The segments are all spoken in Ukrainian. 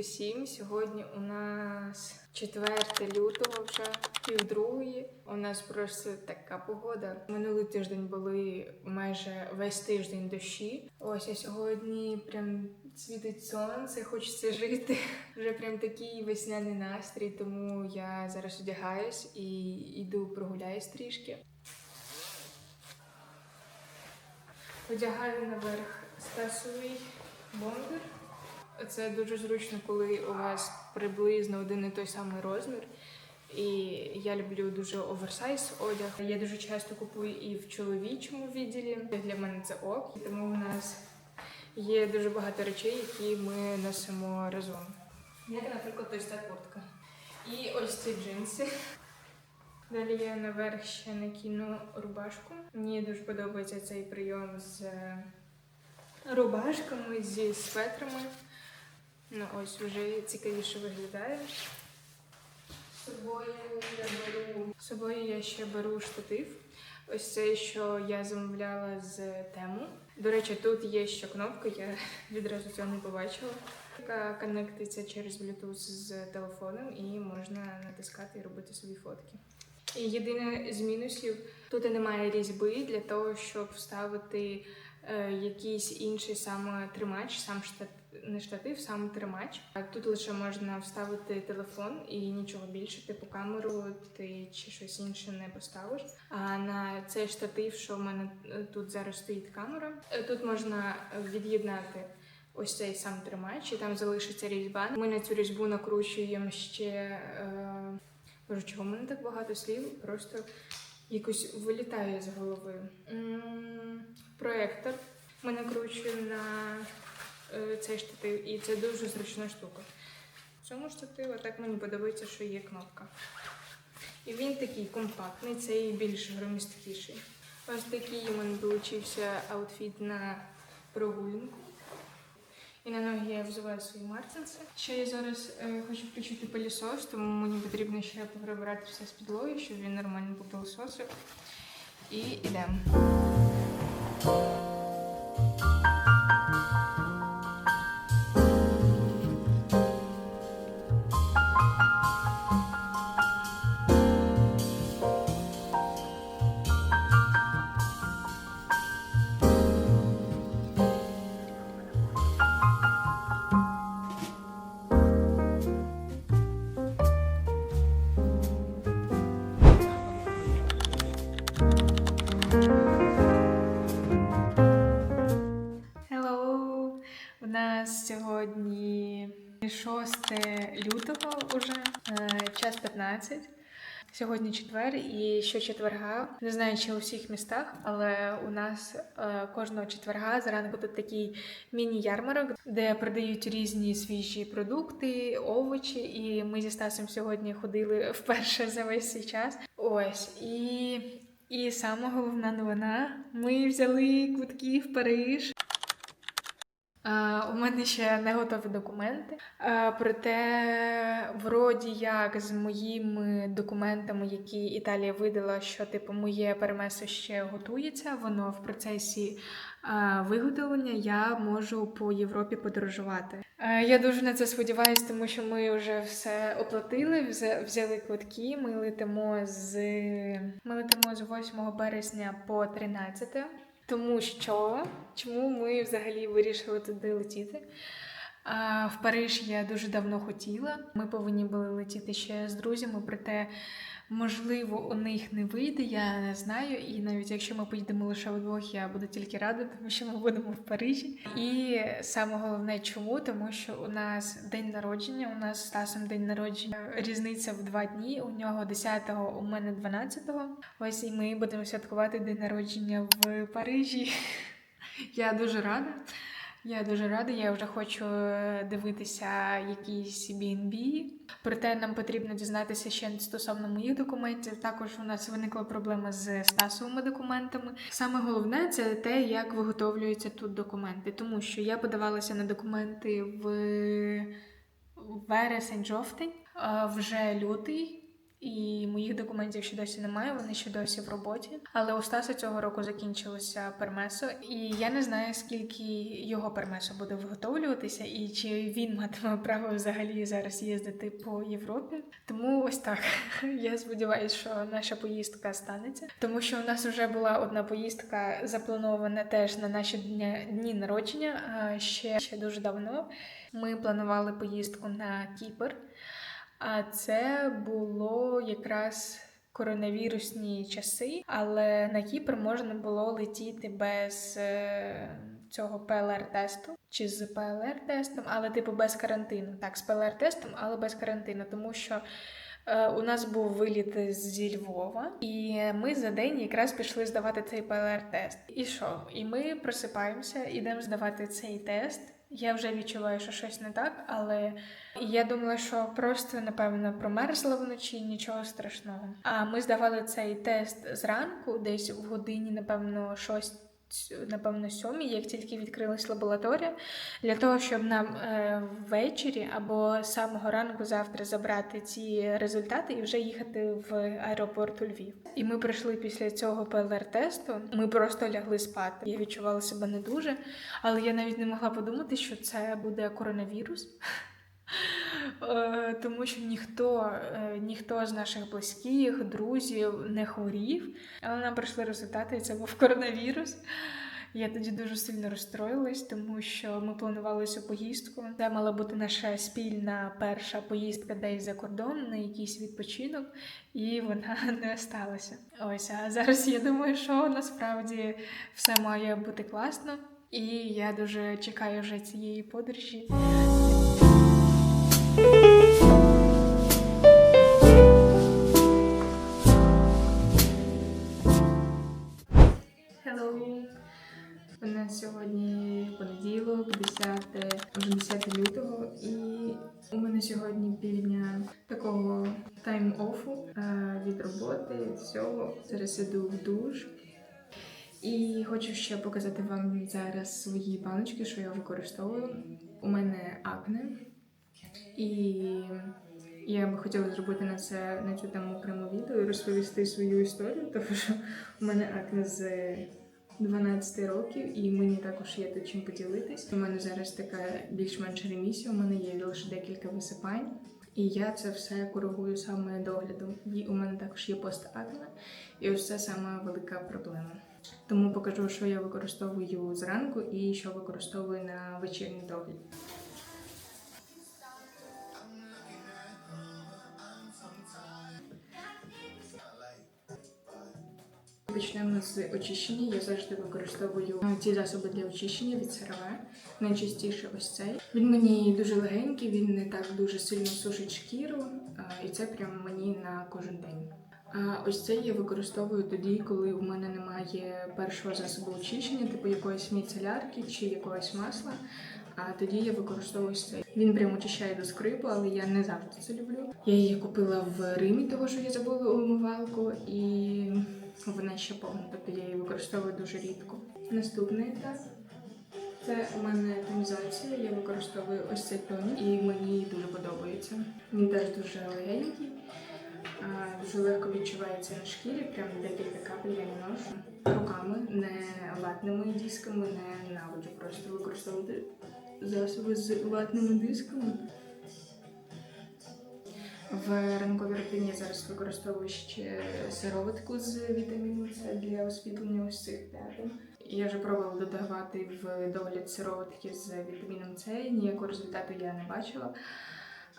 Привіт усім! Сьогодні у нас 4 лютого вже півдругої. У нас просто така погода. Минулий тиждень були майже весь тиждень дощі. Ось а сьогодні прям світить сонце, хочеться жити. Вже прям такий весняний настрій, тому я зараз одягаюсь і йду прогуляюсь трішки. Одягаю наверх стасовий бомбер. Це дуже зручно, коли у вас приблизно один і той самий розмір. І я люблю дуже оверсайз одяг. Я дуже часто купую і в чоловічому відділі. Для мене це ок. Тому у нас є дуже багато речей, які ми носимо разом. Як, наприклад, ось ця куртка. І ось ці джинси. Далі я наверх ще накину рубашку. Мені дуже подобається цей прийом з рубашками, зі светрами. Ну ось вже цікавіше виглядає. З собою я беру з собою я ще беру штатив. Ось це, що я замовляла з тему. До речі, тут є ще кнопка, я відразу цього не побачила. Яка коннектиться через Bluetooth з телефоном і можна натискати і робити собі фотки. І єдине з мінусів тут немає різьби для того, щоб вставити е, якийсь інший саме тримач, сам штат, не штатив, сам тримач. А Тут лише можна вставити телефон і нічого більше, типу камеру ти чи щось інше не поставиш. А на цей штатив, що в мене е, тут зараз стоїть камера, е, тут можна від'єднати. Ось цей сам тримач, і там залишиться різьба. Ми на цю різьбу накручуємо ще. Е... Боже, чого в мене так багато слів? Просто якось вилітає з голови. М, Проектор ми накручуємо на цей штатив, і це дуже зручна штука. В цьому штативу так мені подобається, що є кнопка. І він такий компактний, цей більш громісткіший. Ось такий у мене получився аутфіт на прогулянку. І на ноги я взуваю свої мартинси. Ще я зараз е, хочу включити пилісос, тому мені потрібно ще прибирати все з підлоги, щоб він нормально попилососив. І йдемо. Лютого уже, е, час 15. Сьогодні четвер і щочетверга. Не знаю, чи у всіх містах, але у нас е, кожного четверга зранку тут такий міні-ярмарок, де продають різні свіжі продукти, овочі. І ми зі Стасом сьогодні ходили вперше за весь цей час. Ось і. І сама головна новина: ми взяли квитки в Париж. А, у мене ще не готові документи. Проте, вроді як з моїми документами, які Італія видала, що типу моє перемесо ще готується, воно в процесі виготовлення, я можу по Європі подорожувати. Я дуже на це сподіваюся, тому що ми вже все оплатили, взяли квитки. Ми летимо з ми летимо з 8 березня по 13. Тому що чому ми взагалі вирішили туди летіти? В Париж я дуже давно хотіла. Ми повинні були летіти ще з друзями, проте, можливо, у них не вийде, я не знаю. І навіть якщо ми поїдемо лише вдвох, я буду тільки рада, тому що ми будемо в Парижі. І саме головне, чому? Тому що у нас день народження, у нас з Стасом день народження різниця в два дні. У нього 10-го, у мене 12-го. Ось і ми будемо святкувати день народження в Парижі. Я дуже рада. Я дуже рада, я вже хочу е, дивитися якісь B&B. Проте нам потрібно дізнатися ще стосовно моїх документів. Також у нас виникла проблема з стасовими документами. Саме головне це те, як виготовлюються тут документи, тому що я подавалася на документи в вересень-жовтень, а вже лютий. І моїх документів ще досі немає, вони ще досі в роботі. Але у Стаса цього року закінчилося пермесо, і я не знаю, скільки його пермесо буде виготовлюватися, і чи він матиме право взагалі зараз їздити по Європі. Тому ось так. Я сподіваюся, що наша поїздка станеться, тому що у нас вже була одна поїздка запланована теж на наші дні, дні народження. Ще, ще дуже давно ми планували поїздку на Кіпр. А це було якраз коронавірусні часи, але на Кіпр можна було летіти без е, цього ПЛР-тесту чи з ПЛР-тестом, але типу без карантину. Так, з ПЛР-тестом, але без карантину, тому що. е, У нас був виліт зі Львова, і ми за день якраз пішли здавати цей ПЛР-тест. І що? І ми просипаємося, ідемо здавати цей тест. Я вже відчуваю, що щось не так, але я думала, що просто напевно промерзла вночі, нічого страшного. А ми здавали цей тест зранку, десь в годині, напевно, щось. Напевно, сьомій, як тільки відкрилась лабораторія, для того, щоб нам е, ввечері або з самого ранку завтра забрати ці результати і вже їхати в аеропорт у Львів. І ми прийшли після цього ПЛР-тесту. Ми просто лягли спати. Я відчувала себе не дуже, але я навіть не могла подумати, що це буде коронавірус. Е, Тому що ніхто, е, ніхто з наших близьких, друзів не хворів, але нам прийшли результати, і це був коронавірус. Я тоді дуже сильно розстроїлась, тому що ми планували цю поїздку. Це мала бути наша спільна перша поїздка десь за кордон на якийсь відпочинок, і вона не сталася. Ось а зараз я думаю, що насправді все має бути класно, і я дуже чекаю вже цієї подорожі. У нас сьогодні понеділок, 10, вже 10 лютого, і у мене сьогодні півдня такого тайм-офу е, від роботи, всього. Зараз іду в душ. І хочу ще показати вам зараз свої баночки, що я використовую. У мене акне. І я би хотіла зробити на це на цю тему окремо відео і розповісти свою історію, тому що у мене акне з 12 років, і мені також є тут чим поділитись. У мене зараз така більш-менш ремісія, у мене є лише декілька висипань. І я це все коригую саме доглядом. І у мене також є постакне, і ось це саме велика проблема. Тому покажу, що я використовую зранку і що використовую на вечірній догляд. Почнемо з очищення. Я завжди використовую е, ці засоби для очищення від CeraVe. Найчастіше ось цей. Він мені дуже легенький, він не так дуже сильно сушить шкіру, е, і це прямо мені на кожен день. А ось цей я використовую тоді, коли у мене немає першого засобу очищення, типу якоїсь міцелярки чи якогось масла. А тоді я використовую цей. Він прям очищає до скрипу, але я не завжди це люблю. Я її купила в Римі, того що я забула умивалку, і вона ще повна, тобто я її використовую дуже рідко. Наступний етап. Це у мене тонізація. Я використовую ось цей тонік, і мені дуже подобається. Він теж дуже легенький, дуже легко відчувається на шкірі, прям декілька капель я наношу руками, не ватними дисками, не ненавиджу просто використовувати засоби з ватними дисками. В ранковій рутині я зараз використовую ще сироватку з вітаміну С для освітлення ось цих п'ятин. Я вже пробувала додавати в догляд сироватки з вітаміном С, ніякого результату я не бачила.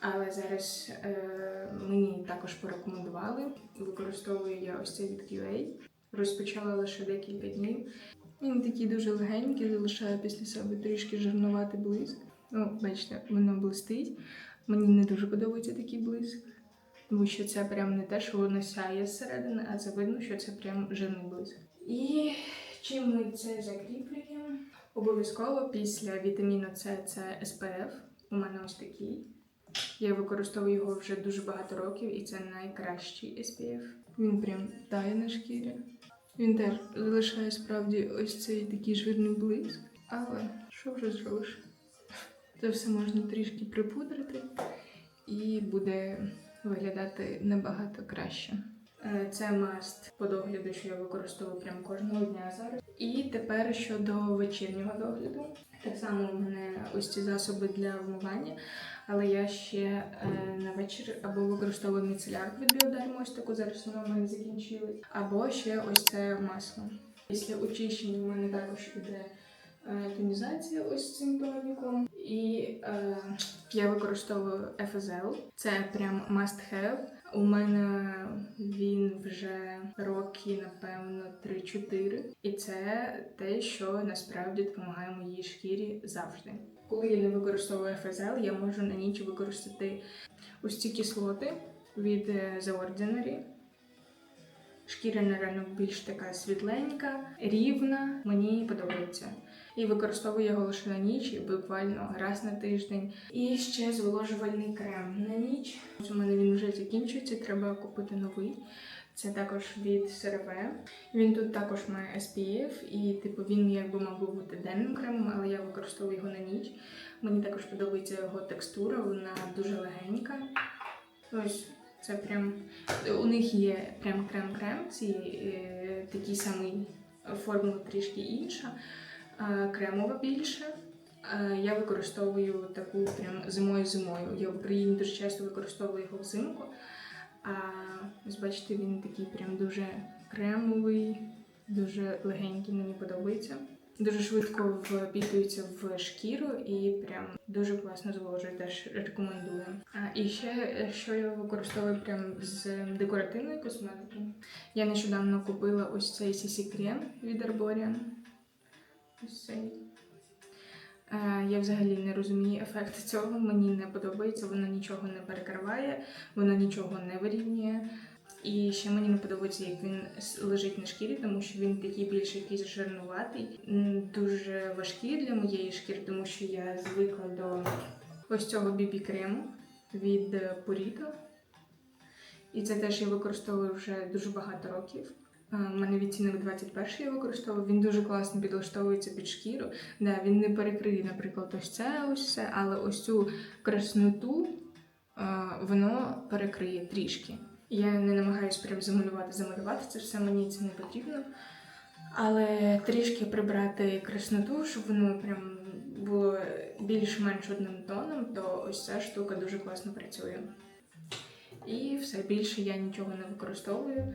Але зараз е, мені також порекомендували. Використовую я ось цей від QA. Розпочала лише декілька днів. Він такий дуже легенький, залишає після себе трішки жирнуватий блиск. Ну, бачите, воно блистить. Мені не дуже подобається такий блиск, тому що це прям не те, що воно сяє зсередини, а це видно, що це прям жирний блиск. І чим ми це закріплюємо? Обов'язково після вітаміну С це SPF. У мене ось такий. Я використовую його вже дуже багато років, і це найкращий SPF. Він прям тає на шкірі. Він теж залишає справді ось цей такий жирний блиск. Але що вже зробиш? Це все можна трішки припудрити, і буде виглядати набагато краще. Е, Це маст по догляду, що я використовую прямо кожного дня зараз. І тепер щодо вечірнього догляду. Так само у мене ось ці засоби для вмивання, але я ще е, на вечір або використовую міцелярку від біодарму, ось таку зараз вона в мене закінчилась, або ще ось це масло. Після очищення в мене також іде е, тонізація ось цим тоніком. І е, я використовую FSL. Це прям must have. У мене він вже роки, напевно, 3-4. І це те, що насправді допомагає моїй шкірі завжди. Коли я не використовую FSL, я можу на ніч використати ось ці кислоти від е, The Ordinary. Шкіра реально більш така світленька, рівна. Мені подобається. І використовую його лише на ніч, і буквально раз на тиждень. І ще зволожувальний крем на ніч. У мене він вже закінчується, треба купити новий. Це також від CeraVe. Він тут також має SPF, і типу він якби мав би бути денним кремом, але я використовую його на ніч. Мені також подобається його текстура, вона дуже легенька. Ось це прям у них є прям крем-крем, ці е, такий самий формула трішки інша, кремова більше. Е, я використовую таку прям зимою-зимою. Я в Україні дуже часто використовую його взимку. А ось бачите, він такий прям дуже кремовий, дуже легенький, мені подобається. Дуже швидко впітується в шкіру і прям дуже класно зволожує, теж рекомендую. А і ще е, що я використовую прям з декоративної косметики. Я нещодавно купила ось цей CC крем від Arborian. Е, Я взагалі не розумію ефект цього, мені не подобається, воно нічого не перекриває, воно нічого не вирівнює. І ще мені не подобається, як він лежить на шкірі, тому що він такий більш якийсь жирнуватий, дуже важкий для моєї шкіри, тому що я звикла до ось цього бібі крему від е, Purito. І це теж я використовую вже дуже багато років. Е, У мене відтінок 21 я використовую. Він дуже класно підлаштовується під шкіру. Да, він не перекриє, наприклад, ось це, ось це, але ось цю красноту е, воно перекриє трішки. Я не намагаюся прям замалювати, замалювати це все, мені це не потрібно. Але трішки прибрати красноту, щоб воно прям було більш-менш одним тоном, то ось ця штука дуже класно працює. І все більше я нічого не використовую.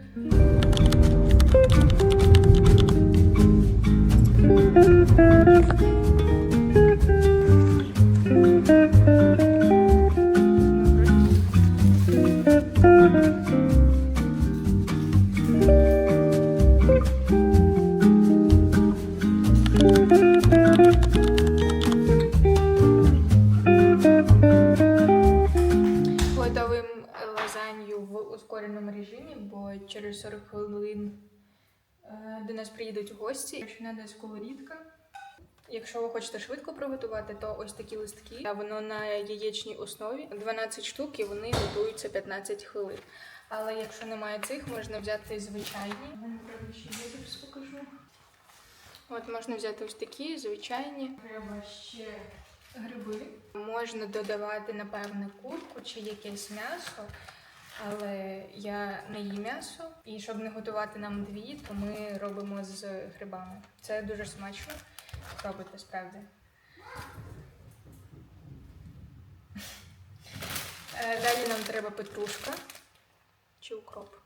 Лазанью в ускореному режимі, бо через 40 хвилин е, до нас приїдуть гості. Якщо треба сковорідка. Якщо ви хочете швидко приготувати, то ось такі листки. Воно на яєчній основі 12 штук і вони готуються 15 хвилин. Але якщо немає цих, можна взяти звичайні. Я. От можна взяти ось такі звичайні. Треба ще гриби. Можна додавати, напевне, курку чи якесь м'ясо. Але я не їм м'ясо, і щоб не готувати нам дві, то ми робимо з грибами. Це дуже смачно. Спробуйте справді. Е, Далі нам треба петрушка чи укроп.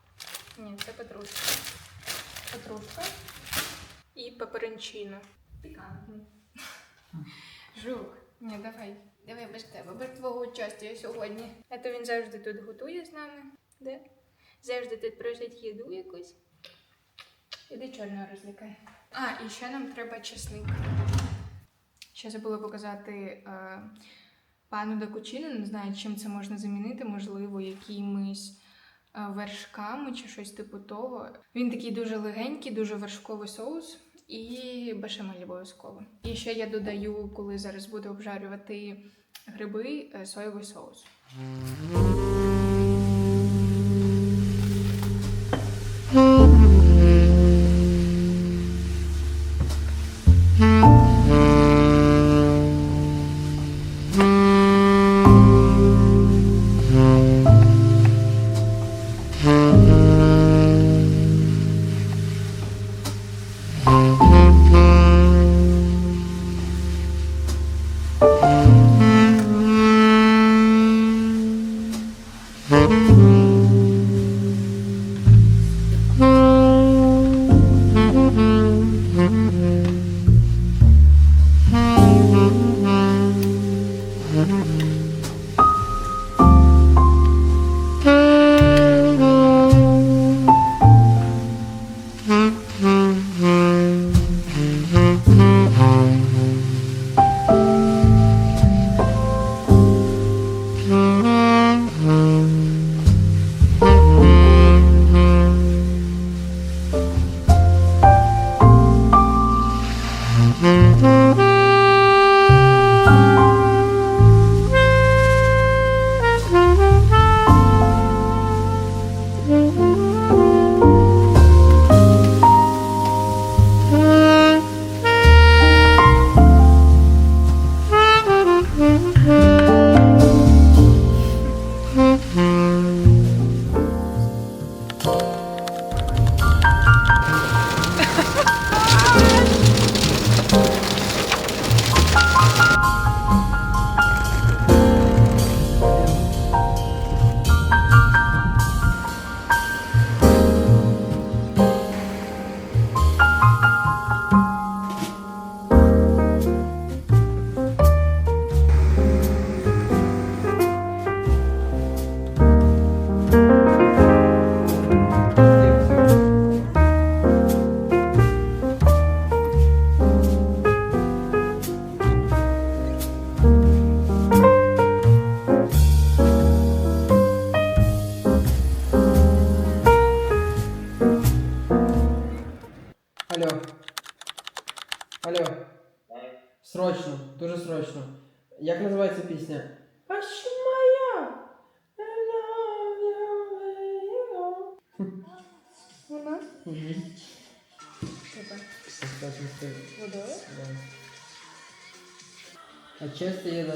Ні, це петрушка. Петрушка і пеперончино. Пікантний. Жук. Ні, давай. Давай без тебе, без твого участя сьогодні. А то він завжди тут готує з нами. Де? Завжди тут просить їду якусь. Іди чорного розлікай. А, і ще нам треба чесник. Ще забула показати е, пану Дакучину. Не знаю, чим це можна замінити, можливо, якимись е, вершками чи щось типу того. Він такий дуже легенький, дуже вершковий соус. І бешамель обов'язково. І ще я додаю, коли зараз буду обжарювати гриби, е, соєвий соус.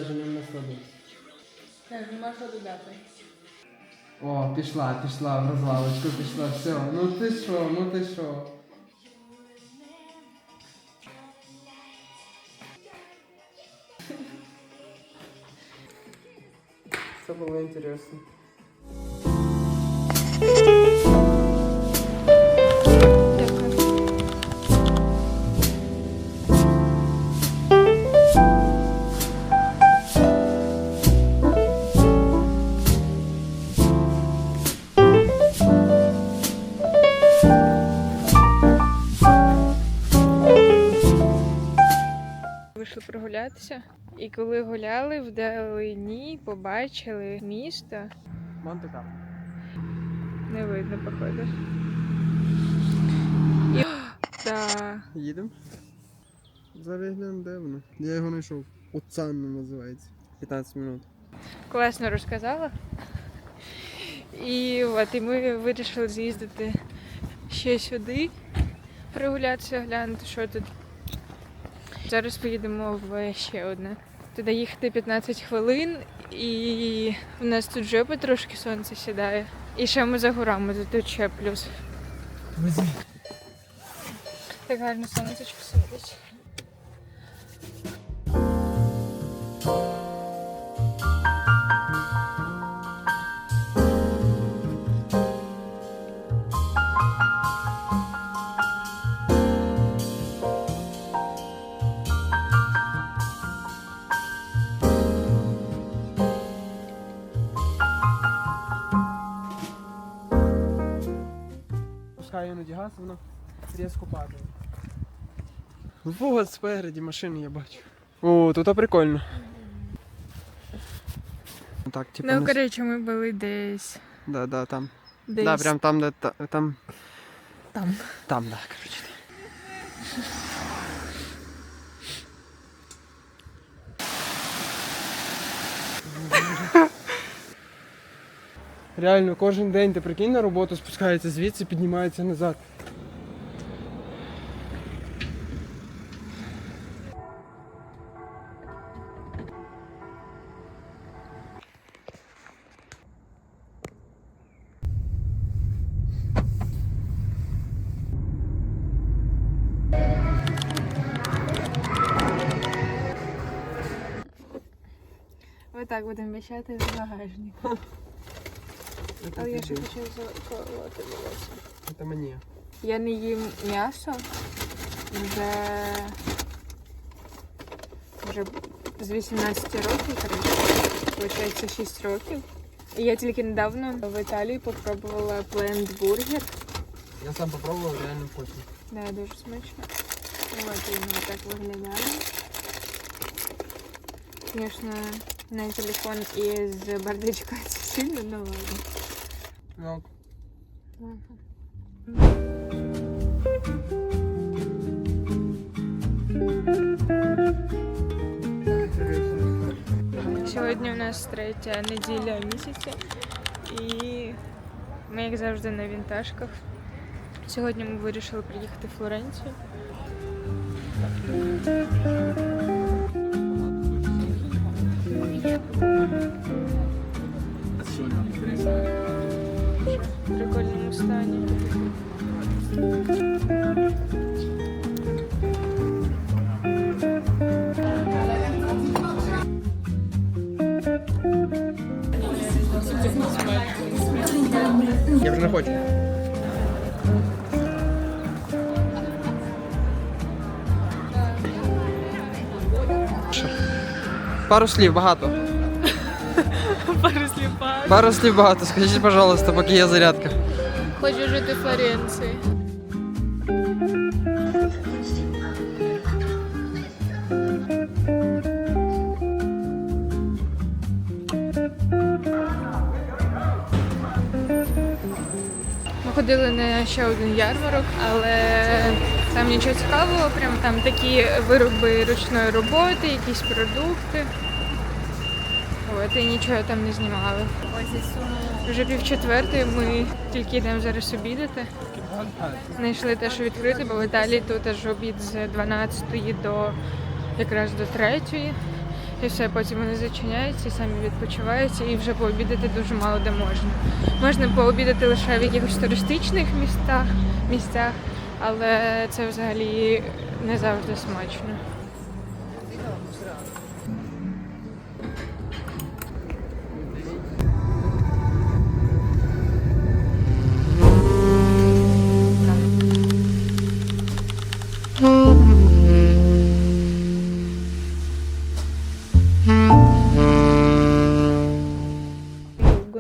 Навіть не насладився. Так, нема що додати. О, пішла, пішла в розвалочку, пішла, все. Ну ти що, ну ти що? Це було інтересно. І коли гуляли, вдалині побачили місто. Монте Карло. Не видно, походу. І... Да. Їдемо? Зараз глянемо, де воно. Я його знайшов. Оцанно називається. 15 минут. класно розказала. І от і ми вирішили з'їздити ще сюди, прогулятися, глянути, що тут. Зараз поїдемо в ще одне. Туди їхати 15 хвилин, і в нас тут вже потрошки сонце сідає. І ще ми за горами, тут ще плюс. Так гарно сонечко світить. Пускаю іноді газ, воно різко падає. Вот спереді машини я бачу. О, тут прикольно. Так, типу. Ну, не... коротше, ми були десь. Да, да, там. десь Да, прям там, де та, там. там. Там, да, коротше. Реально, кожен день ти прикинь на роботу спускається звідси, піднімається назад. Ось так будемо вміщати в багажник. Але я ще хочу заколоти волосся. Це мені. Я не їм м'ясо вже, вже з 18 років, коротше. Виходить 6 років. І я тільки недавно в Італії попробувала пленд бургер. Я сам попробував, реально вкусно. Да, дуже смачно. От він так виглядає. Звісно, на телефон із бардачка це сильно, ну ладно. Жалко. Сьогодні у нас третя неділя місяця і ми, як завжди, на вінтажках. Сьогодні ми вирішили приїхати в Флоренцію. стані. Я вже не хочу. Пару слів багато. Пару слів пар. Пару слів багато. Скажіть, пожалуйста, поки є зарядка. Хочу жити в Флоренції. Ми ходили на ще один ярмарок, але там нічого цікавого, прям там такі вироби ручної роботи, якісь продукти. І нічого там не знімали. Вже пів четвертої ми тільки йдемо зараз обідати. Знайшли те, що відкрити, бо в Італії тут аж обід з 12 до якраз до 3. І все, потім вони зачиняються самі відпочиваються, і вже пообідати дуже мало де можна. Можна пообідати лише в якихось туристичних містах, місцях, але це взагалі не завжди смачно.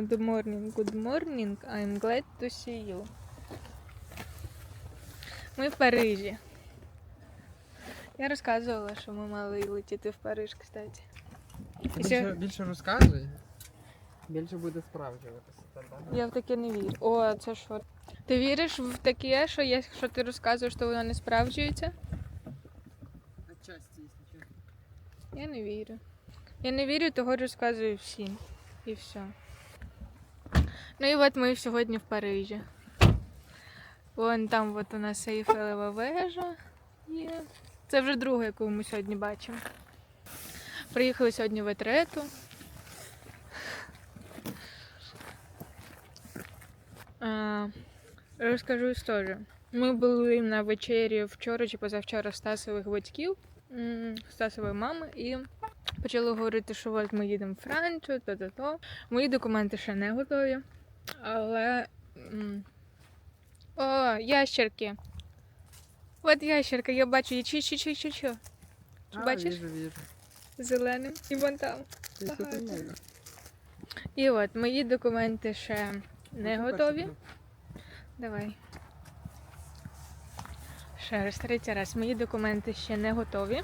Good morning, good morning. I'm glad to see you. Ми в Парижі. Я розказувала, що ми мали летіти в Париж, кстати. Більше, більше розказуй, більше буде справджуватися. Я в таке не вірю. О, це що? Ти віриш в таке, що якщо ти розказуєш, то воно не справджується? Отчасті, якщо. Я не вірю. Я не вірю, того розказую всім. І все. Ну і от ми сьогодні в Парижі. Вон там от у нас Ейфелева вежа є. Це вже друга, яку ми сьогодні бачимо. Приїхали сьогодні в Етрету. А, розкажу історію. Ми були на вечері вчора чи позавчора Стасових батьків, Стасової мами, і почали говорити, що от ми їдемо в Францію, то-то-то. Мої документи ще не готові. Але. О, ящерки. От ящерка, я бачу. Чи чи чи чи чи Бачиш? Зеленим. І вон там. Багато. І от мої документи ще не готові. Давай. Ще раз, третій раз. Мої документи ще не готові.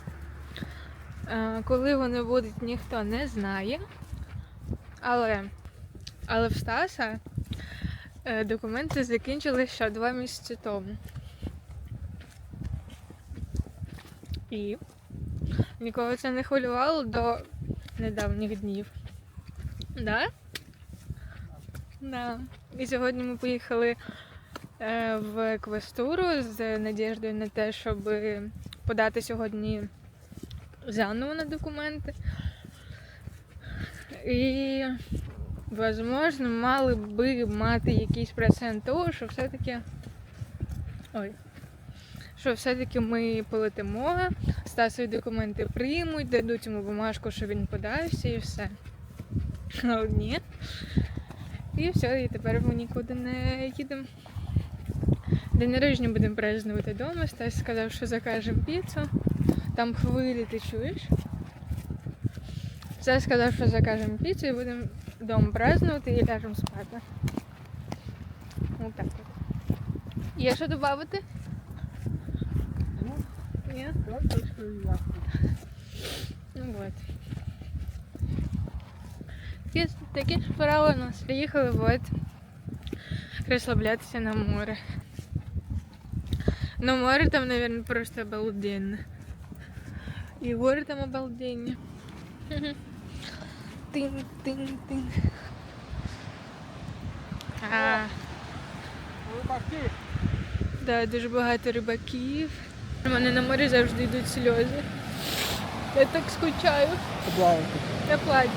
Е, Коли вони будуть, ніхто не знає. Але, але в Стаса е, документи закінчилися ще два місяці тому. І нікого це не хвилювало до недавніх днів. Да? Да. І сьогодні ми поїхали е, в квестуру з надіждою на те, щоб подати сьогодні заново на документи. І, можливо, мали би мати якийсь процент того, що все-таки. Ой. Що все-таки ми полетимо, Стасові документи приймуть, дадуть йому бумажку, що він подався і все. Але ні. І все, і тепер ми нікуди не їдемо. День народження будемо празднувати вдома. Стас сказав, що закажемо піцу. Там хвилі, ти чуєш? Стас сказав, що закажемо піцу і будемо вдома празднувати і ляжемо спати. Ось так от. Є що додати? Ну, Ні? карточкою я. Ну вот. Такі, такі справи у нас. Приїхали вот розслаблятися на море. Ну море там, наверное, просто обалденно. І гори там обалденні. Тин-тин-тин. А, Рибаки. да, дуже багато рибаків. У мене на морі завжди йдуть сльози. Я так скучаю. Я плачу.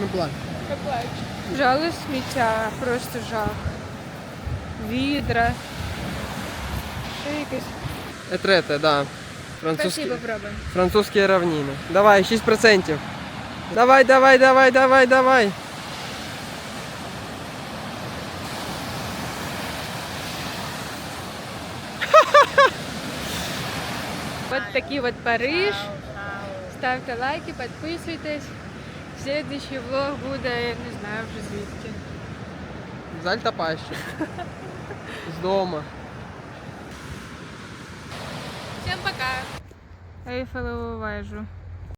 Не плач. Я плачу. Жало сміття, просто жах. Відра. Ще якесь. Етрете, да. Французькі, Спасибо, пробуємо. французькі равніни. Давай, 6%. Давай, давай, давай, давай, давай. Вот такий вот Париж. Ставте лайки, підписуйтесь. Следующий влог буде, я не знаю вже звідки. З Альтапащі. З дома. Всім пока! Aí falou, beijo.